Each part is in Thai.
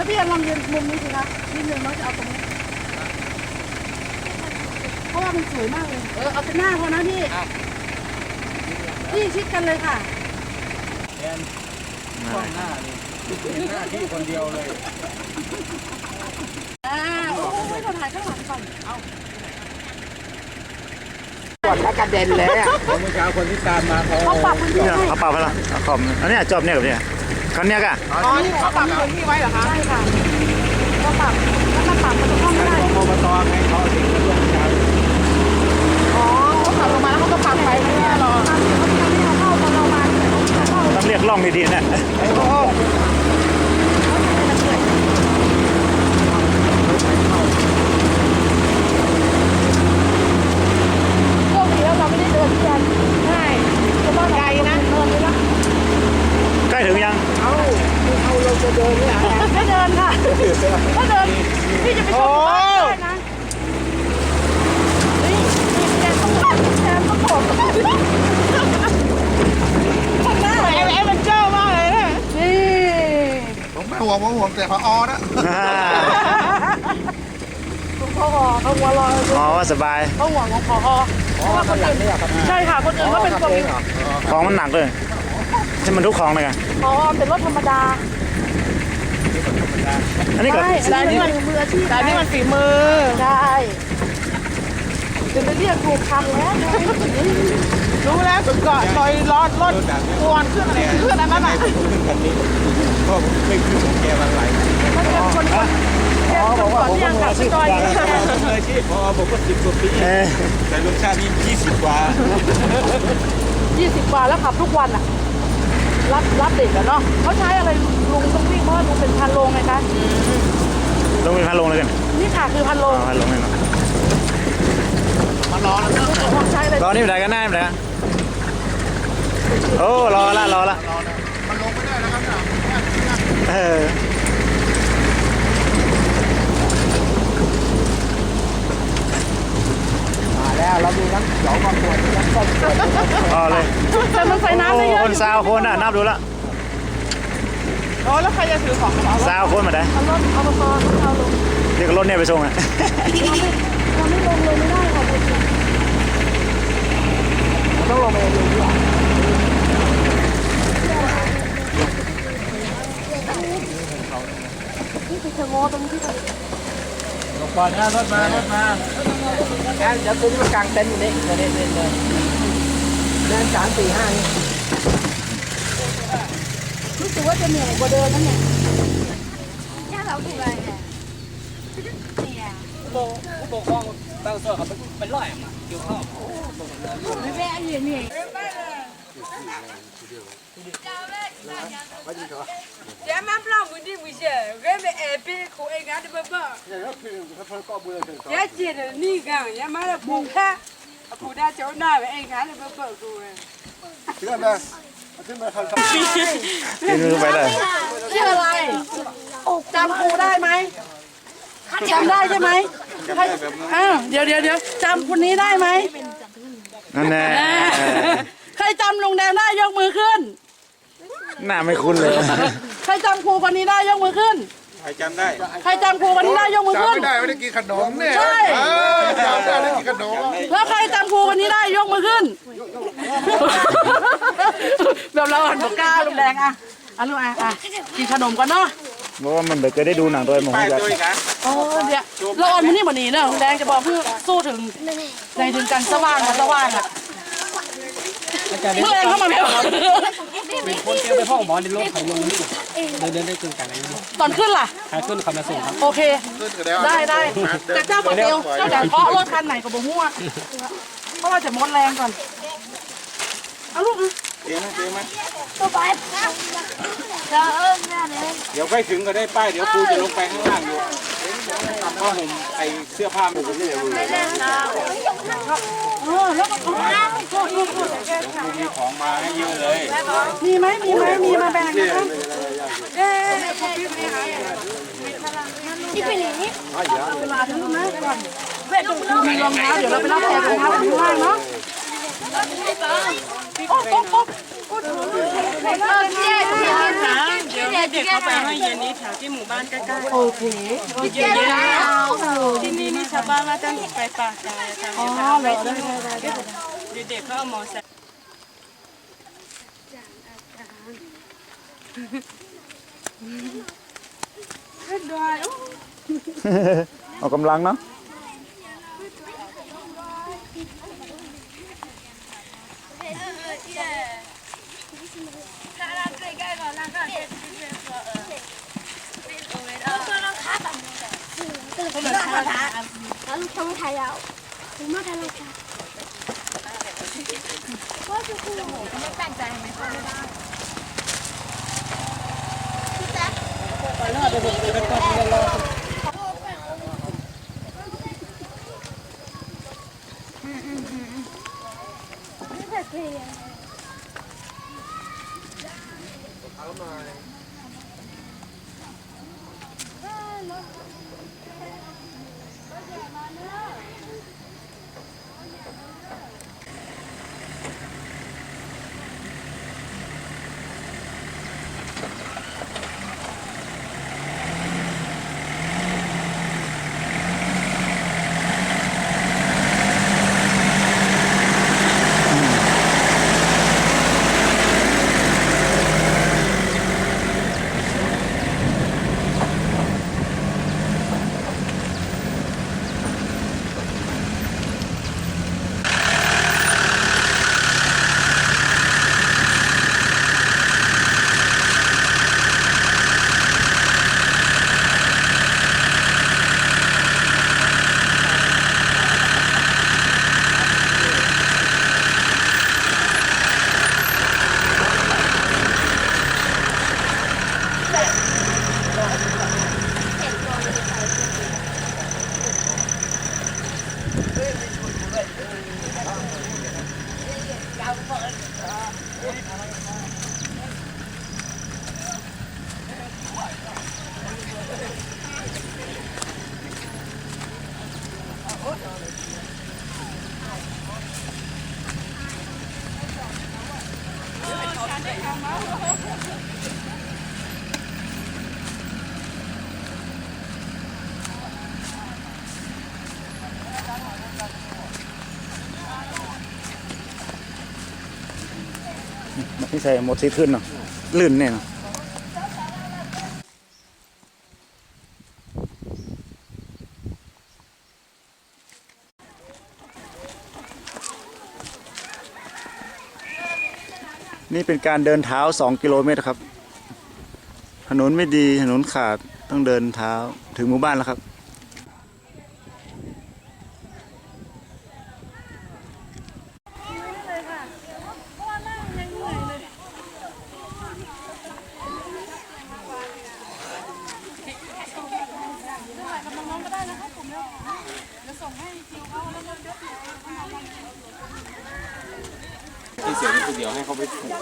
แล้วพี่แอนลองยืนมุมนี้สิคะนิดนึงน้องจะเอาตรงนี้ เพราะว่ามันสวยมากเลย เออเอาแต่หน้าพอนะพี่พี่ชิดกันเลยค่ะ แอนกล้องหน้านี่เห็นหน้าที่คนเดียวเลย อ่า โอ้ยเราถ่ายข้างหลังก่อน ก่อนแล้วกระเด็นเลยอะเพราะเมื่อเช้าคนที่ตามมาเขาเขาปรับพื้นที่เนี่ยให้เขาปรับให้ละเอาคอมอันเนี้ยจอบเนี่ยกับเนี่ยคันเนี้ยกะอ๋อนี่เขาปรับพื้นที่ไว้เหรอคะใช่ค่ะก็ปรับแล้วก็ปรับมันจะเข้าไม่ได้ของอบตไงเขาเอาสิ่งมาร่วมกันอ๋อเขาขับลงมาแล้วเขาก็ปรับไปไม่แน่หรอกตามที่เขาทำให้เราเข้าตอนเรามาเนี่ยเขาเข้า ต้องเรียกล่องดีๆเนี่ยโชคดีแล้วเราไม่ได้เดินที่ยัน ใช่ เพราะว่า ไกลนะ เดินเลยนะ ใกล้ถึงยัง เอาเอาเราจะเดินเนี่ย ไม่เดินค่ะถ้าเดินพี่จะไปชมบ้านได้นะนี่นี่แกต้องแกต้องบอกข้างหน้า แอมแอมมันเจ้ามากเลยเนี่ย นี่ ผมไม่ห่วงผมห่วงแต่พอนะ อ่า คุณพ่อ เขาหัวลอยอ๋อว่าสบาย เขาห่วงของพอเพราะว่าคนอื่นใช่ค่ะคนอื่นเขาเป็นคนของมันหนักเลยใช่มันทุกของเลยกันพอเป็นรถธรรมดาอันนี้ก็ใช่อันนี้มันมืออาชีพแต่อันนี่มันฝีมือใช่จะไปเรียกถูกทางแล้วไงรู้แล้วสุดก่อนลอยรอดรถกวนขึ้นอะไรขึ้นอันนั้นอะผมขึ้นคันนี้ก็ผมไม่ขึ้นของแกมาหลาย เขาเป็นคนคน แกเป็นคนที่ยังขับจอยอยู่ผมเลยที่พอผมก็สิบกว่าปีเอ้ยแต่ลุงชาตินี่ยี่สิบกว่ายี่สิบกว่าแล้วขับทุกวันอะ รับรับเด็กอะเนาะเขาใช้อะไรลุงต้องวิ่งเพราะว่าลุงเป็นพันโลงไงคะลงไปพันลงเลยกันนี่ค่ะคือพันโลงเอาพันลงเลยเนาะต้องใช้อะไรรอนี่ไม่ได้กันหน้าไม่ได้กันโอ้รอละรอละ มันลงไม่ได้นะครับ เออ มาแล้วเราดูน้ำเขียวมาปวดน้ำส้มปวด เอาเลย แต่มันใส่น้ำโอ้ได้เยอะคนซาวคนอะนับดูละโอ้แล้วใครจะถือของกระเป๋าซาวคนมาได้เอารถเอามาซอนเอาลงเรียกรถเนี่ยไปส่งอะเราไม่เราไม่ลงเลยไม่ได้ค่ะคุณต้องลงไปเองดีกว่านี่คือชะโงอตรงที่แบบลงก่อนนะรถมารถมาแอนเดี๋ยวคุณมากางเต็นท์อยู่นี่เดินเดินเดินเดินสามสี่ห้านี่ รู้สึกว่าจะเหนื่อยกว่าเดิมนั่นเนี่ย่าเราดูอะไรเนี่ยเนี่ยโบโบกองบางส่วนเขาเป็นร้อยมาะเกี่ยวข้าวไม่แม่เหนื่อยเหนื่อยเดี๋ยวมาปลอมมือดีมือเชื่อเรื่องแอบเป็นคนเองนะเดี๋ยวบุญเดี๋ยวเจนนี่กันเดี๋ยมาเล้วปุ๊บค่ะปุ๊บได้เจ้าหน้าไปเองนะเดี๋ยวบ้ากูเอง นมือไปเลยชื่ออะไรจำครูได้ไหมจำได้ใช่ไหมใครอ้าวเดี๋ยวเดี๋ยวเดี๋ยวจำคนนี้ได้ไหมนั่นแน่ใครจำลุงแดงได้ยกมือขึ้น หน้าไม่คุ้นเลย ใครจำครูคนนี้ได้ยกมือขึ้น ใครจำได้ ใครจำครูคนนี้ได้ยกมือจำขึ้น ไม่ได้ไม่ได้กินขนมเนี่ยใช่ เออจำได้ได้กินขนมแล้วใครจำครูคนนี้ได้ยกมือขึ้น แบบเราอ่านปากกาลุงแดงอะอะลูกอะอะกินขนมก่อนเนาะเพราะว่ามันเดี๋ยวเคยได้ดูหนังตัวไอ้หมอป้ายจัดตัวอีกนะโอ้เดี๋ยวเราอ่อนมันนี่บ่หนีเนอะลุงแดงจะบอกเพื่อสู้ถึงในถึงกันสว่างกับสว่างอะเมื่อเองเข้ามาเพียวเป็นคนเที่ยวไปพ่อหมอในโลกไข่ลงนี่เดินเดินได้เกินกันอะไรนี่ตอนขึ้นล่ะ ขายขึ้นคำมาส่งครับโอเค ขึ้นกันแล้วได้ได้แต่เจ้าบอกเดียวเจ้าจะเคาะรถคันไหนกับบ่หัวเพราะว่าจะมดแรงก่อนเอาลูกเจ๊นะเจ๊ไหมเดี๋ยวไปถึงก็ได้ป้ายเดี๋ยวครูจะลงไปข้างล่างอยู่ผ้าห่มไอเสื้อผ้ามันจะไม่อยู่เออแล้วก็เขาโทษโทษโทษมีของมาให้เยอะเลย มีไหมมีไหมมีมาแบ่งนะคะ เอ๊ะเวลาถึงนะก่อนเวทดูมีรองเท้าเดี๋ยวเราไปรับแจกรองเท้าข้างล่างเนาะโอ๊ะโอ๊ะโอ๊ะโอ๊ะเดี๋ยวให้เด็กเข้าไปให้เย็นนี้แถวที่หมู่บ้านใกล้ๆโอเคเย็นๆที่นี่นี่ชาวบ้านว่าจะไปป่ากายทำอ๋อนี้เหรอได้ได้ได้ได้เด็กๆเขาเอาหมอใส่ ออกกำลังเนาะ คอืม ใส่หมดที่ขึ้นเนาะลื่นเนี่ยเนาะนี่เป็นการเดินเท้า 2 กิโลเมตรครับ ถนนไม่ดีถนนขาดต้องเดินเท้าถึงหมู่บ้านแล้วครับ ที่เสียนี่คือเดียวให้เขาไปถูก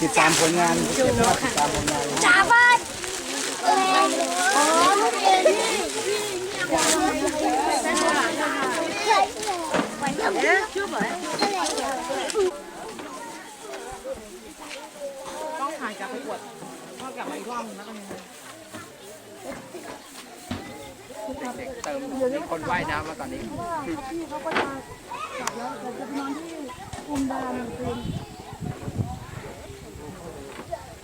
ติดตามผลงานจ้าบ้านเอออ๋อลูกเอ๋นี่ต้องหายจากประกวดก็กลับมาอีกรอบนึงแล้วกัน เติ มมีคนว่ายน้ำมาตอนนี้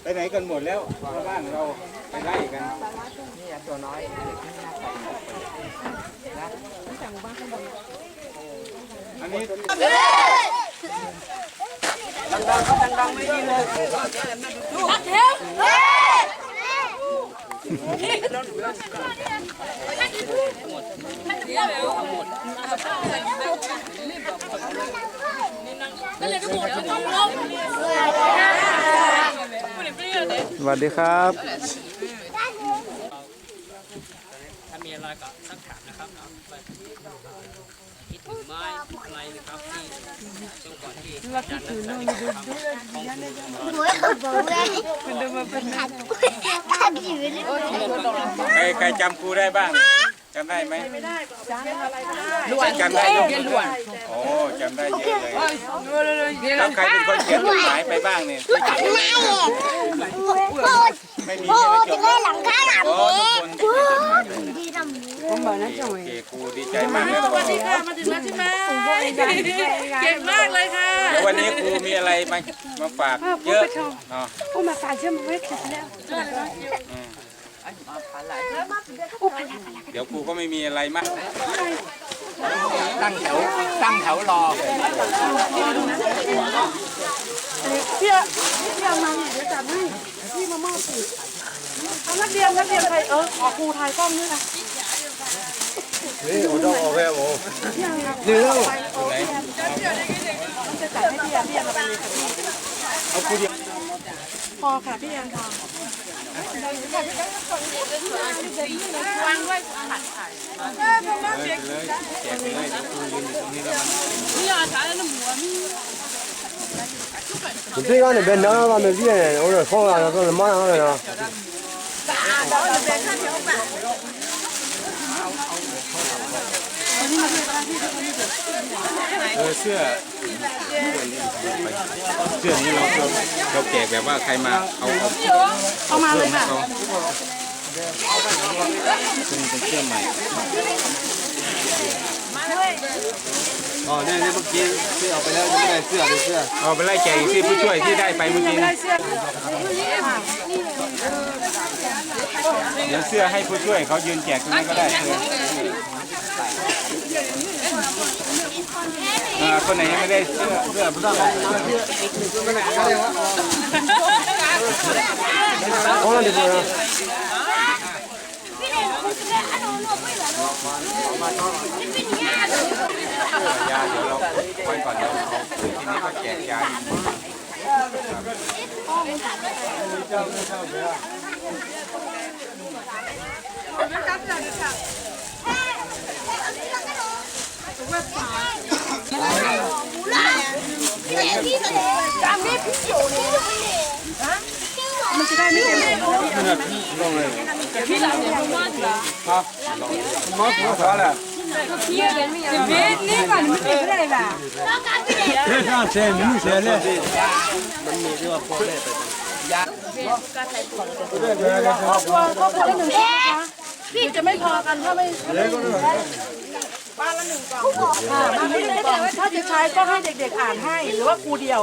ไปไหนกันหมดแล้วชาวบ้านเราไปไล่กัน นี่อะตัวน้อยอันนี้สวัสดีครับถ้ามีอะไรก็สักถามนะครับเสวัสดีครับ หนูก็บอกเลยตาดีเลยใครใครจำครูได้บ้างจำได้ไหมจำได้ยกมือขึ้นโอ้จำได้เยอะเลยแล้วใครเป็นคนเขียนจดหมายไปบ้างเนี่ยไม่เห็นโอ้ ไม่มีโหใช่ไหมจจะดได้หลังคาหลังอ๋อนี้ทุกคนเขียนจดหมายเลยดีดำนี้โอเคครูดีใจมากเลยสวัสดีค่ะมาถึงแล้วใช่ไหมเก่งมากเลยค่ะแล้ววันนี้ครูมีอะไรมามาฝากเยอะเนาะโอ้มาฝากเชื่อมันไว้แค่แล้วอืมเดี๋ยวครูก็ไม่มีอะไรมากตั้งแถวตั้งแถวรอพี่อะพี่เอามาเนี่ยเดี๋ยวจัดให้ พี่มามอบสิเอานักเรียนนักเรียนใครเออขอครูถ่ายกล้องด้วยนะนี่โอ้ต้องออกแล้วโอ้เร็วไหนจะจัดให้พี่แอนพี่แอนเอาไปเลยค่ะพี่เอาครูเดียวพอค่ะพี่แอนค่ะเลยเลยแจกไปเลยเดี๋ยวครูยืนอยู่ตรงนี้แล้วมัน ဒီကနေဘယ်နာကမပြည့်နေဟိုတော့ခေါ်လာတော့မအောင်လား เออเสื้อเสื้อนี้เราเราเราแจกแบบว่าใครมาเอาเอา เอามาเลยค่ะ เขาซึ่งเป็นเสื้อใหม่ อ๋อเนี่ยเนี่ยเมื่อกี้ที่เอาไปแล้วยัไม่ได้เสื้อเลยเสื้อเอาไปไล่แกอีกที่ผู้ช่วยที่ได้ไปเมื่อกี้นะเดี๋ยวเสื้อให้ผู้ช่วยเขายืนแจกตรงนี้นก็ได้เออคนไหนยังไม่ได้เสื้อเสื้อผู้ช่วยโอ้ยเดี๋ยว เราไว้ก่อนเดี๋ยวเอาทีนี้ก็แจกยาอีก别 พี่จะไม่พอกันถ้าไม่บ้านละหนึ่งกล่องค่ะบ้านละหนึ่งกล่องถ้าจะใช้ก็ให้เด็กๆอ่านให้ หรือว่าครูเดียว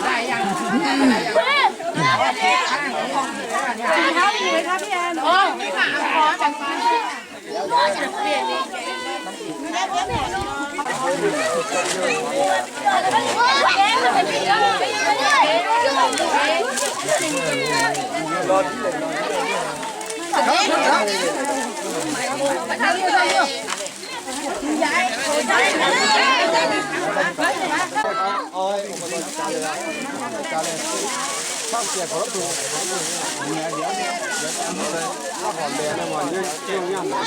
ถุงเท้ามีไหมคะพี่แอน ต้องเสียขอรับดูเดี๋ยวเดี๋ยวเดี๋ยวเอาผ่อนเบียร์นะมันยืดเที่ยงย่ำนะ